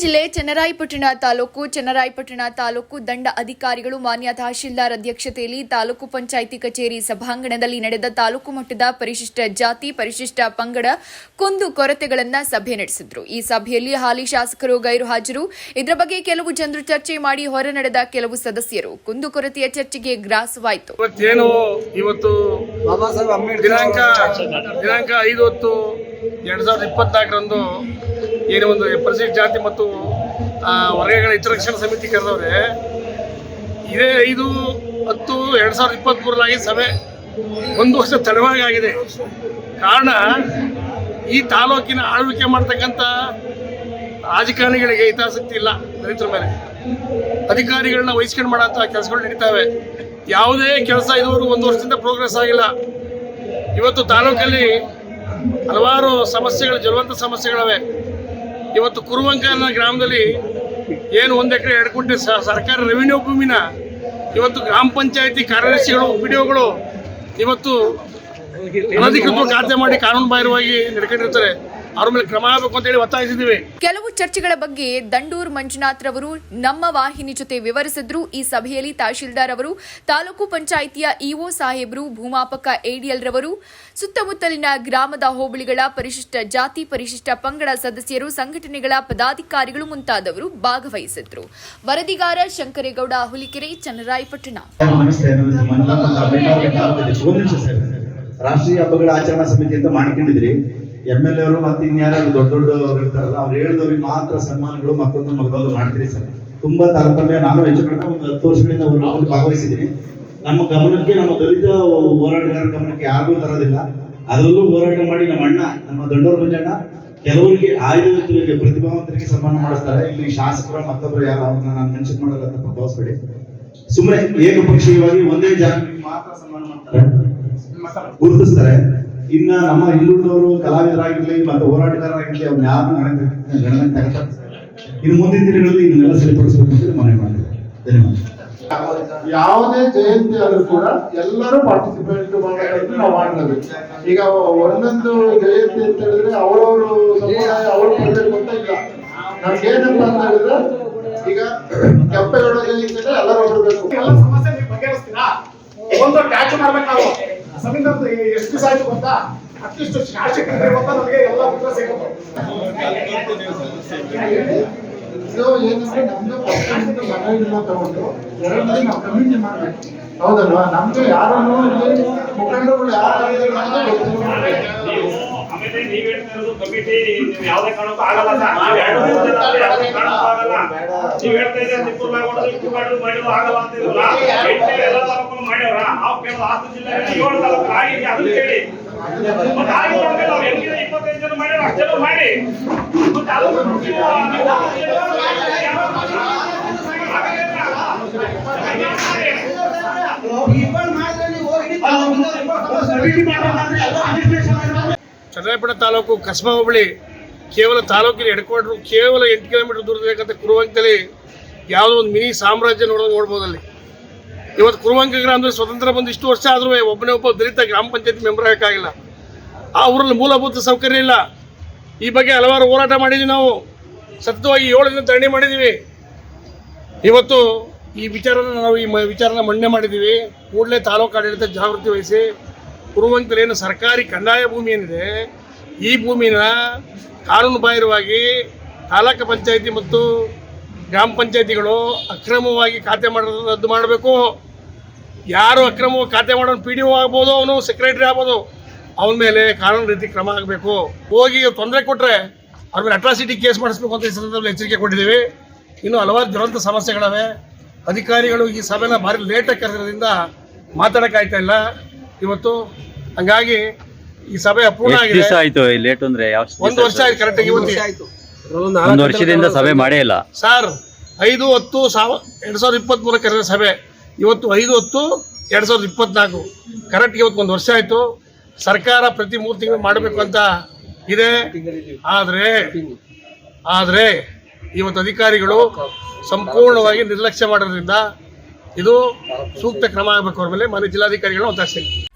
ಜಿಲ್ಲೆ ಚನ್ನರಾಯಪಟ್ಟಣ ತಾಲೂಕು ಚನ್ನರಾಯಪಟ್ಟಣ ತಾಲೂಕು ದಂಡ ಅಧಿಕಾರಿಗಳು ಮಾನ್ಯ ತಹಶೀಲ್ದಾರ್ ಅಧ್ಯಕ್ಷತೆಯಲ್ಲಿ ತಾಲೂಕು ಪಂಚಾಯಿತಿ ಕಚೇರಿ ಸಭಾಂಗಣದಲ್ಲಿ ನಡೆದ ತಾಲೂಕು ಮಟ್ಟದ ಪರಿಶಿಷ್ಟ ಜಾತಿ ಪರಿಶಿಷ್ಟ ಪಂಗಡ ಕುಂದು ಕೊರತೆಗಳನ್ನ ಸಭೆ ನಡೆಸಿದ್ರು. ಈ ಸಭೆಯಲ್ಲಿ ಹಾಲಿ ಶಾಸಕರು ಗೈರು ಹಾಜರು. ಇದರ ಬಗ್ಗೆ ಕೆಲವು ಜನರು ಚರ್ಚೆ ಮಾಡಿ ಹೊರ ನಡೆದ ಕೆಲವು ಸದಸ್ಯರು. ಕುಂದುಕೊರತೆಯ ಚರ್ಚೆಗೆ ಗ್ರಾಸವಾಯಿತು. ಇವತ್ತೇನು ಇವತ್ತು ಬಾಬಾ ಸಾಹೇಬ್ ದಿನಾಂಕ ದಿನಾಂಕ ಐದು ಹೊತ್ತು ಎರಡು ಸಾವಿರದ ಇಪ್ಪತ್ನಾಲ್ಕರಂದು ಏನು ಒಂದು ಪರಿಶಿಷ್ಟ ಜಾತಿ ಮತ್ತು ವರ್ಗಗಳ ಹಿತರಕ್ಷಣಾ ಸಮಿತಿ ಕರೆದವ್ರೆ, ಇದೇ ಐದು ಹತ್ತು ಎರಡು ಸಾವಿರದ ಇಪ್ಪತ್ತ್ಮೂರಲ್ಲಾಗಿ ಸಭೆ ಒಂದು ವರ್ಷ ತಡವಾಗಿ ಆಗಿದೆ. ಕಾರಣ, ಈ ತಾಲೂಕಿನ ಆಳ್ವಿಕೆ ಮಾಡ್ತಕ್ಕಂಥ ರಾಜಕಾರಣಿಗಳಿಗೆ ಹಿತಾಸಕ್ತಿ ಇಲ್ಲ ದಲಿತರ ಮೇಲೆ. ಅಧಿಕಾರಿಗಳನ್ನ ವಹಿಸ್ಕೊಂಡು ಮಾಡೋಂಥ ಕೆಲಸಗಳು ನಡೀತಾವೆ. ಯಾವುದೇ ಕೆಲಸ ಇದುವರೆಗೂ ಒಂದು ವರ್ಷದಿಂದ ಪ್ರೋಗ್ರೆಸ್ ಆಗಿಲ್ಲ. ಇವತ್ತು ತಾಲೂಕಲ್ಲಿ ಹಲವಾರು ಸಮಸ್ಯೆಗಳು ಜ್ವಲಂತ ಸಮಸ್ಯೆಗಳವೆ. ಇವತ್ತು ಕುರುವಂಕನ ಗ್ರಾಮದಲ್ಲಿ ಏನು ಒಂದು ಎಕರೆ ಎರಡು ಕುಂಟೆ ಸರ್ಕಾರಿ ರೆವಿನ್ಯೂ ಭೂಮಿನ ಇವತ್ತು ಗ್ರಾಮ ಪಂಚಾಯತಿ ಕಾರ್ಯದರ್ಶಿಗಳು ವಿಡಿಯೋಗಳು ಇವತ್ತು ಅನಧಿಕೃತ ಖಾತೆ ಮಾಡಿ ಕಾನೂನು ಬಾಹಿರವಾಗಿ ನಡ್ಕೊಂಡಿರ್ತಾರೆ. ಅವ್ರ ಮೇಲೆ ಕ್ರಮ ಆಗಬೇಕು ಅಂತೇಳಿ ಒತ್ತಾಯಿಸಿದ್ದೀವಿ. ಕೆಲವು ಚರ್ಚೆಗಳ ಬಗ್ಗೆ ದಂಡೂರ್ ಮಂಜುನಾಥ್ ರವರು ನಮ್ಮ ವಾಹಿನಿ ಜೊತೆ ವಿವರಿಸಿದ್ರು. ಈ ಸಭೆಯಲ್ಲಿ ತಹಶೀಲ್ದಾರ್ ಅವರು ತಾಲೂಕು ಪಂಚಾಯಿತಿಯ ಇಒ ಸಾಹೇಬ್ರು ಭೂಮಾಪಕ ಎಡಿಎಲ್ ರವರು ಸುತ್ತಮುತ್ತಲಿನ ಗ್ರಾಮದ ಹೋಬಳಿಗಳ ಪರಿಶಿಷ್ಟ ಜಾತಿ ಪರಿಶಿಷ್ಟ ಪಂಗಡ ಸದಸ್ಯರು ಸಂಘಟನೆಗಳ ಪದಾಧಿಕಾರಿಗಳು ಮುಂತಾದವರು ಭಾಗವಹಿಸಿದ್ರು. ವರದಿಗಾರ ಶಂಕರೇಗೌಡ ಹುಲಿಕೆರೆ ಚನ್ನರಾಯಪಟ್ಟಣ. ಅಂತ ರಾಷ್ಟ್ರೀಯ ಹಬ್ಬಗಳ ಆಚರಣಾ ಸಮಿತಿ ಅಂತ ಮಾಡ್ಕೊಂಡಿದ್ರಿ. ಎಂ ಎಲ್ ಅವರು ಮತ್ತೆ ಇನ್ಯಾರು ದೊಡ್ಡ ದೊಡ್ಡವರು ಇರ್ತಾರಲ್ಲ ಅವ್ರು ಹೇಳಿದವ್ರಿಗೆ ಮಾತ್ರ ಸನ್ಮಾನಗಳು ಮತ್ತೊಂದು ಮಗದೊಂದು ಮಾಡ್ತೀರಿ ಸರ್. ತುಂಬಾ ತಾರತಮ್ಯ ನಾನು ಹೆಚ್ಚು ಕಡಿಮೆ ಒಂದು ಹತ್ತು ವರ್ಷಗಳಿಂದ ಅವ್ರಲ್ಲಿ ಭಾಗವಹಿಸಿದ್ದೀನಿ. ನಮ್ಮ ಗಮನಕ್ಕೆ ನಮ್ಮ ದಲಿತ ಹೋರಾಟಗಾರರ ಗಮನಕ್ಕೆ ಯಾರಿಗೂ ತರೋದಿಲ್ಲ. ಅದರಲ್ಲೂ ಹೋರಾಟ ಮಾಡಿ ನಮ್ಮ ಅಣ್ಣ ನಮ್ಮ ದೊಡ್ಡವ್ರ ಮಂಜಣ್ಣ ಕೆಲವರಿಗೆ ಆಯುಧಗಳಿಗೆ ಪ್ರತಿಭಾವಂತರಿಗೆ ಸನ್ಮಾನ ಮಾಡಿಸ್ತಾರೆ. ಇಲ್ಲಿ ಶಾಸಕರು ಮತ್ತೊಬ್ಬರು ಯಾರು ಅವ್ರನ್ನ ನಾನು ಮೆನ್ಷನ್ ಮಾಡಲ್ಲ ಅಂತ ಭಾವಿಸ್ಬೇಡಿ. ಸುಮ್ಮನೆ ಏಕಪಕ್ಷೀಯವಾಗಿ ಒಂದೇ ಜಾಗಕ್ಕೆ ಮಾತ್ರ ಸನ್ಮಾನ ಮಾಡ್ತಾರೆ. ಗುರುತಿಸ್ತಾರೆ. ಇನ್ನ ನಮ್ಮ ಹಿಂದುಳಿದವರು ಕಲಾವಿದರಾಗಿರ್ಲಿ ಮತ್ತೆ ಹೋರಾಟಗಾರರಾಗಿರ್ಲಿ ಅವ್ರನ್ನ ಯಾರು ಗಣನೆ ಗಣನೆ ತಗೋತಾರೆ ಇನ್ನು ಮುಂದಿನ ದಿನಗಳಲ್ಲಿ ಇದನ್ನೆಲ್ಲ ಸರಿಪಡಿಸಬೇಕು ಅಂತ ಮನವಿ ಮಾಡ್ತಾರೆ ಧನ್ಯವಾದ ಯಾವುದೇ ಜಯಂತಿ ಆದ್ರೂ ಕೂಡ ಎಲ್ಲರೂ ಪಾರ್ಟಿಸಿಪೇಟ್ ಮಾಡಬೇಕು ನಾವು ಮಾಡಬೇಕು ಈಗ ಒಂದೊಂದು ಜಯಂತಿ ಅಂತ ಹೇಳಿದ್ರೆ ಅವರವರು ಸಮುದಾಯ ಅವರು ಬರಬೇಕು ಅಂತ ಇಲ್ಲ. ನಮ್ಗೇನಪ್ಪ ಅಂತ ಹೇಳಿದ್ರೆ ಈಗ ಕೆಂಪೇಗೌಡ ಜಯಂತಿ ಎಲ್ಲರೂ ಬರಬೇಕು. ಎಲ್ಲ ಸಮಸ್ಯೆ ನೀವು ಬಗೆಹರಿಸ್ತೀರಾ? ಒಂದು ಟ್ಯಾಚ್ ಮಾಡ್ಬೇಕು ನಾವು. ಸಂವಿಧಾನದ ಎಷ್ಟು ದಿವಸ ಆಯ್ತು ಗೊತ್ತಾ ಅಟ್ಲೀಸ್ಟ್ ಶಾಸಕರಿಗೆ ಗೊತ್ತಾ ನಮಗೆ ಎಲ್ಲ ಉತ್ತರ ಸಿಗುತ್ತೆ ಏನಂದ್ರೆ ನಮ್ದು ಪಕ್ಷದಿಂದ ತಗೊಂಡು ಎರಡನೇ ನಾವು ಕಮಿಟಿ ಮಾಡ್ಬೇಕು ಹೌದಲ್ವಾ ನಮ್ದು ಯಾರನ್ನು ಮುಖಂಡರು ಮುಖಂಡರುಗಳು ಯಾರು ಆಮೇಲೆ ನೀವ್ ಹೇಳ್ತಾ ಇರೋದು ಕಮಿಟಿ ನೀವು ಯಾವ್ದೇ ಕಾರಣಕ್ಕೂ ಆಗಲ್ಲ ಸರ್. ನಾವ್ ಎರಡು ದಿನದಲ್ಲಿ ಯಾವುದೇ ಕಾರಣಕ್ಕೂ ಆಗಲ್ಲ. ನೀವ್ ಹೇಳ್ತಾ ಮಾಡಿದ್ರು, ಮಾಡಿದ್ರು ಆಗಲ್ಲ ಎಲ್ಲ ಹಾಸನ ಜಿಲ್ಲೆ ತಾಲೂಕು ಆಗಿದೆ. ಮತ್ತೆ ಮಾಡಿ. ನೀವು ಚನ್ನರಾಯಪಟ್ಟಣ ತಾಲೂಕು ಕಸ್ಬಾ ಹೋಬಳಿ, ಕೇವಲ ತಾಲೂಕಿನ ಹೆಡ್ ಕ್ವಾರ್ಟರ್ ಕೇವಲ ಎಂಟು ಕಿಲೋಮೀಟರ್ ದೂರದಲ್ಲಿರ್ತಕ್ಕಂಥ ಕುರುವಂಕದಲ್ಲಿ ಯಾವುದೋ ಒಂದು ಮಿನಿ ಸಾಮ್ರಾಜ್ಯ ನೋಡೋದು ನೋಡ್ಬೋದು ಅಲ್ಲಿ ಇವತ್ತು ಕುರುವಂಕ ಗ್ರಾಮದಲ್ಲಿ ಸ್ವತಂತ್ರ ಬಂದು ಇಷ್ಟು ವರ್ಷ ಆದರೂ ಒಬ್ಬನೇ ಒಬ್ಬ ದಲಿತ ಗ್ರಾಮ ಪಂಚಾಯತ್ ಮೆಂಬರ್ ಆಗೋಕ್ಕಾಗಿಲ್ಲ. ಆ ಊರಲ್ಲಿ ಮೂಲಭೂತ ಸೌಕರ್ಯ ಇಲ್ಲ. ಈ ಬಗ್ಗೆ ಹಲವಾರು ಹೋರಾಟ ಮಾಡಿದ್ವಿ ನಾವು. ಸತತವಾಗಿ ಏಳು ದಿನ ಧರಣಿ ಮಾಡಿದ್ದೀವಿ ಇವತ್ತು ಈ ವಿಚಾರನ ನಾವು ಈ ವಿಚಾರನ ಮಂಡನೆ ಮಾಡಿದ್ದೀವಿ ಕೂಡಲೇ ತಾಲೂಕು ಆಡಳಿತ ಜಾಗೃತಿ ವಹಿಸಿ ಕುರುವಂಕದಲ್ಲಿ ಏನು ಸರ್ಕಾರಿ ಕಂದಾಯ ಭೂಮಿ ಏನಿದೆ, ಈ ಭೂಮಿನ ಕಾನೂನು ಬಾಹಿರವಾಗಿ ತಾಲೂಕು ಪಂಚಾಯತಿ ಮತ್ತು ಗ್ರಾಮ ಪಂಚಾಯತಿಗಳು ಅಕ್ರಮವಾಗಿ ಖಾತೆ ಮಾಡೋದು ರದ್ದು ಮಾಡಬೇಕು. ಯಾರು ಅಕ್ರಮವಾಗಿ ಖಾತೆ ಮಾಡೋನು ಪಿ ಡಿ ಓ ಆಗ್ಬೋದು ಅವನು ಸೆಕ್ರೆಟರಿ ಆಗ್ಬೋದು ಅವನ ಮೇಲೆ ಕಾನೂನು ರೀತಿ ಕ್ರಮ ಆಗಬೇಕು. ಹೋಗಿ ತೊಂದರೆ ಕೊಟ್ಟರೆ ಅವ್ರ ಮೇಲೆ ಅಟ್ರಾಸಿಟಿ ಕೇಸ್ ಮಾಡಿಸ್ಬೇಕು ಅಂತ ಈ ಸಂದರ್ಭದಲ್ಲಿ ಎಚ್ಚರಿಕೆ ಕೊಟ್ಟಿದ್ದೀವಿ. ಇನ್ನು ಹಲವಾರು ಜ್ವಲಂತ ಸಮಸ್ಯೆಗಳವೆ. ಅಧಿಕಾರಿಗಳು ಈ ಸಭೆನ ಭಾರಿ ಲೇಟಾಗಿ ಕರೆದಿರೋದ್ರಿಂದ ಮಾತಾಡೋಕ್ಕಾಯ್ತಾ ಇಲ್ಲ. ಇವತ್ತು ಹಂಗಾಗಿ ಈ ಸಭೆ ಅಪೂರ್ಣ ಆಗಿದೆ. ಆಯಿತು ಆಯ್ತು ಲೇಟ್ ಅಂದ್ರೆ? ಯಾವ ಒಂದು ವರ್ಷ ಆಯ್ತು ಕರೆಕ್ಟಾಗಿ ಇವತ್ತು ಒಂದು ವರ್ಷದಿಂದ ಸಭೆ ಮಾಡೇ ಇಲ್ಲ. ಸರ್ ಐದು ಹತ್ತು ಸಾವ ಎರಡು ಸಾವಿರದ ಇಪ್ಪತ್ತ್ಮೂರಕ್ಕೆ ಕರೆದ ಸಭೆ. ಇವತ್ತು ಐದು ಹೊತ್ತು ಎರಡು ಸಾವಿರದ ಇಪ್ಪತ್ನಾಲ್ಕು. ಕರೆಕ್ಟ್ ಇವತ್ತು ಒಂದು ವರ್ಷ ಆಯಿತು. ಸರ್ಕಾರ ಪ್ರತಿ ಮೂರು ತಿಂಗಳು ಮಾಡಬೇಕು ಅಂತ ಇದೆ. ಆದರೆ ಆದರೆ ಇವತ್ತು ಅಧಿಕಾರಿಗಳು ಸಂಪೂರ್ಣವಾಗಿ ನಿರ್ಲಕ್ಷ್ಯ ಮಾಡೋದ್ರಿಂದ ಇದು ಸೂಕ್ತ ಕ್ರಮ ಆಗಬೇಕು ಅವ್ರ ಮೇಲೆ. ಮಾನ್ಯ ಜಿಲ್ಲಾಧಿಕಾರಿಗಳನ್ನ ಒತ್ತಾಯಿಸ್ತೀನಿ.